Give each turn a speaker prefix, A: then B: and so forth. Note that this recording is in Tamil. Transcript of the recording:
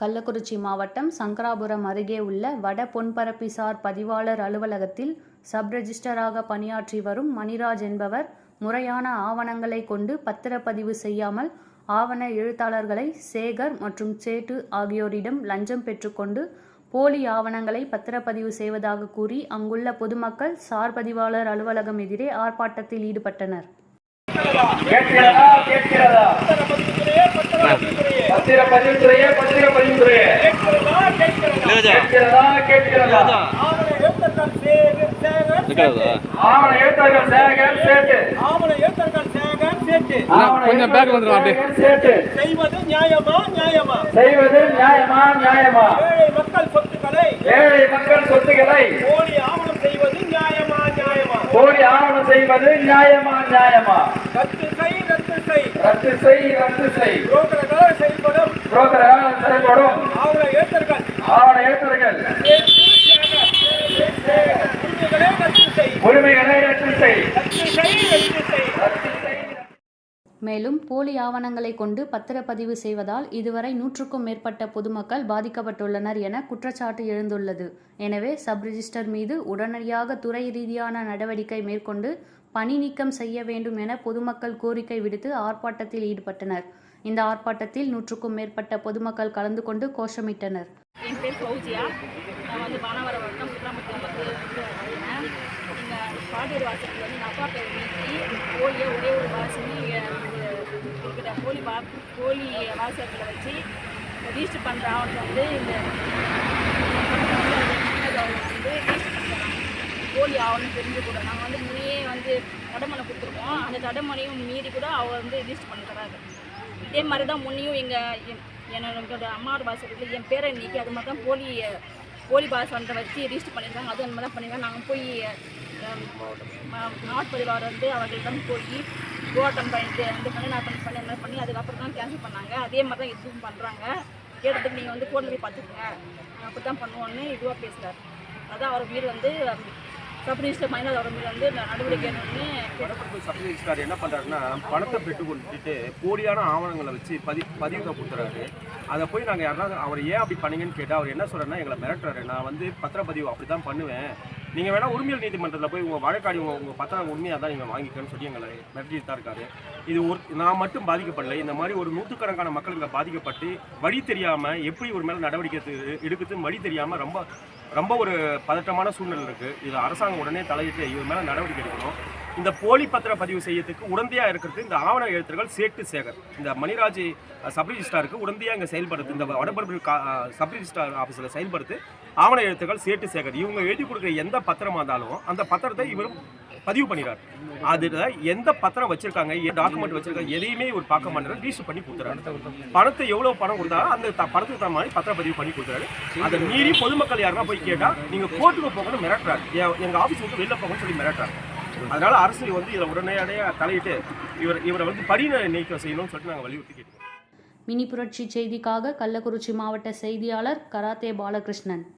A: கள்ளக்குறிச்சி மாவட்டம் சங்கராபுரம் அருகே உள்ள வட பொன்பரப்பிசார் பதிவாளர் அலுவலகத்தில் சப் ரெஜிஸ்டராக பணியாற்றி வரும் மணிராஜ் என்பவர் முறையான ஆவணங்களை கொண்டு பத்திரப்பதிவு செய்யாமல் ஆவண எழுத்தாளர்களை சேகர் மற்றும் சேட்டு ஆகியோரிடம் லஞ்சம் பெற்றுக்கொண்டு போலி ஆவணங்களை பத்திரப்பதிவு செய்வதாக கூறி அங்குள்ள பொதுமக்கள் சார் பதிவாளர் அலுவலகம் எதிரே ஆர்ப்பாட்டத்தில் ஈடுபட்டனர்.
B: கேட்கிறதா? கேட்கிறதா? பத்திர பதிவுத்துறையே பத்திர பதிவுத்துறையே கேட்கிறதா கேட்கிறதா ஆவண எழுத்தாளர்கள் சேகர் சேட்டு ஆவண
C: கொஞ்சம் பேக் வந்துரும் அப்படியே.
D: செய்வது நியாயமா நியாயமா?
B: செய்வது நியாயமா நியாயமா?
D: ஏழை மக்கள் சொத்துக்களை.
B: ஏழை மக்கள் சொத்துக்களை.
D: போலி ஆவணம் செய்வது நியாயமா நியாயமா?
B: போலி ஆவணம் செய்வது நியாயமா நியாயமா?
D: ரத்து செய் ரத்து செய்.
B: ரத்து செய் ரத்து செய்.
D: புரோக்கர்களால் செயல்படும்.
B: புரோக்கரால் செயல்படும்.
D: ஆவண உரிமைகளை ரத்து செய்.
A: மேலும் போலி ஆவணங்களை கொண்டு பத்திரப்பதிவு செய்வதால் இதுவரை நூற்றுக்கும் மேற்பட்ட பொதுமக்கள் பாதிக்கப்பட்டுள்ளனர் என குற்றச்சாட்டு எழுந்துள்ளது. எனவே சப் ரிஜிஸ்டர் மீது உடனடியாக துறை ரீதியான நடவடிக்கை மேற்கொண்டு பணி நீக்கம் செய்ய வேண்டும் என பொதுமக்கள் கோரிக்கை விடுத்து ஆர்ப்பாட்டத்தில் ஈடுபட்டனர். இந்த ஆர்ப்பாட்டத்தில் நூற்றுக்கும் மேற்பட்ட பொதுமக்கள் கலந்து கொண்டு கோஷமிட்டனர்.
E: என் பேர் ஃபௌஜியா. நான் வந்து பானவர வட்டம் குட்ராமத்தில் வந்து வந்து வரேன் இங்கே பாடியர் வாசலுக்கு வந்து எங்கள் அப்பா பேர் நீக்கி போலியை ஒரே ஒரு வாசனி இருக்கிற கோழி வா கோழி வாசகத்தில் வச்சு ரீஸ்ட் பண்ணுற ஆவணத்தை வந்து இந்த வந்து ரிஜிஸ்டர் பண்ணுறாங்க போலி ஆவணம் தெரிஞ்சு கூட நாங்கள் வந்து முன்னையே வந்து தடமனை கொடுத்துருக்கோம். அந்த தடமனையும் மீறி கூட அவர் வந்து ரீஸ்ட் பண்ணுறாரு இதே மாதிரி தான் முன்னையும் எங்கள் என்னோட அம்மாவோட பாசத்தில் என் பேரை நீக்கி அது மாதிரி தான் போலி போலி பாசத்தை வச்சு ரிஜிஸ்டர் பண்ணியிருக்காங்க. அது அந்த மாதிரி தான் பண்ணியிருக்காங்க நாங்கள் போய் நாட்பதிவாளர் வந்து அவர்களிடம் போய் கோட்டம் பண்ணிட்டு அந்த பண்ணி நான் பண்ணி பண்ணி அந்த மாதிரி பண்ணி அதுக்கப்புறம் தான் கேன்சல் பண்ணாங்க. அதே மாதிரி தான் இதுவும் பண்ணுறாங்க கேட்டதுக்கு நீங்கள் வந்து கோர்ட்டில் போய் பார்த்துக்கோங்க. அப்படி தான் பண்ணுவோன்னு இதுவாக பேசுகிறார் அதான் அவர் வீடு வந்து சப் ரிஜிஸ்டர் மைனர் அவர் வந்து நடவடிக்கை எடுக்கணும்னு
C: சப் ரிஜிஸ்ட்ரார் என்ன பண்றாருன்னா பணத்தை பெற்று கொடுத்துட்டு போலியான ஆவணங்களை வச்சு பதி பதிவுக கொடுத்துறாரு அதை போய் நாங்கள் யாராவது அவர் ஏன் அப்படி பண்ணீங்கன்னு கேட்டால் அவர் என்ன சொல்றாருன்னா எங்களை மிரட்டுறாரு. நான் வந்து பத்திரப்பதிவு அப்படி தான் பண்ணுவேன். நீங்கள் வேணால் உரிமையல் நீதிமன்றத்தில் போய் உங்கள் வழக்காடி உங்கள் உங்கள் பத்திரம் உண்மையாக தான் நீங்கள் வாங்கிக்கணும்னு சொல்லி எங்களை மிரட்டிட்டு தான் இருக்காரு. இது ஒரு நான் மட்டும் பாதிக்கப்படலை. இந்த மாதிரி ஒரு நூற்றுக்கணக்கான மக்கள் பாதிக்கப்பட்டு வழி தெரியாமல் எப்படி ஒரு மேலே நடவடிக்கை எடு- எடுக்குதுன்னு வழி தெரியாமல் ரொம்ப ரொம்ப ஒரு பதட்டமான சூழ்நிலை இருக்குது இது அரசாங்கம் உடனே தலையிட்டு இவர் மேலே நடவடிக்கை எடுக்கணும். இந்த போலி பத்திர பதிவு செய்யறதுக்கு உடந்தையாக இருக்கிறது இந்த ஆவண எழுத்தர்கள் சேட்டு சேகர். இந்த மணிராஜ் சப்ரிஜிஸ்டாருக்கு சப் ரிஜிஸ்டாருக்கு உடந்தையாக இங்கே செயல்படுத்து இந்த வடபரப்பு கா அஹ், சப் ரிஜிஸ்டார் ஆஃபீஸில் செயல்படுத்து ஆவண எழுத்துக்கள் சேட்டு சேகர். இவங்க எழுதி கொடுக்குற எந்த பத்திரமா இருந்தாலும் அந்த பத்திரத்தை இவரும் பதிவு பண்ணிடுறாரு. அதுல எந்த பத்திரம் வச்சிருக்காங்க டாக்குமெண்ட் வச்சிருக்காங்க எதையுமே இவர் பார்க்க மாட்டாரு ரீஸ் பண்ணி கொடுத்துறாரு. பணத்தை எவ்வளவு பணம் கொடுத்தாலும் அந்த பணத்துக்கு தகுந்த மாதிரி பத்திரம் பதிவு பண்ணி கொடுத்துறாரு. அதை மீறி பொதுமக்கள் யாருன்னா போய் கேட்டா நீங்க கோர்ட்டுக்கு போகணும்னு மிரட்டுறாரு. எங்கள் எங்க ஆபீஸ் விட்டு வெளில போகணும்னு சொல்லி மிரட்டுறாரு. அதனால அரசு வந்து இதில் உடனடியாக தலையிட்டு இவர் இவரை வந்து பரிண நீக்கம் செய்யணும்னு சொல்லிட்டு நாங்கள் வலியுறுத்தி கேட்டுக்கோம்
A: மினி புரட்சி செய்திக்காக கள்ளக்குறிச்சி மாவட்ட செய்தியாளர் கராத்தே பாலகிருஷ்ணன்.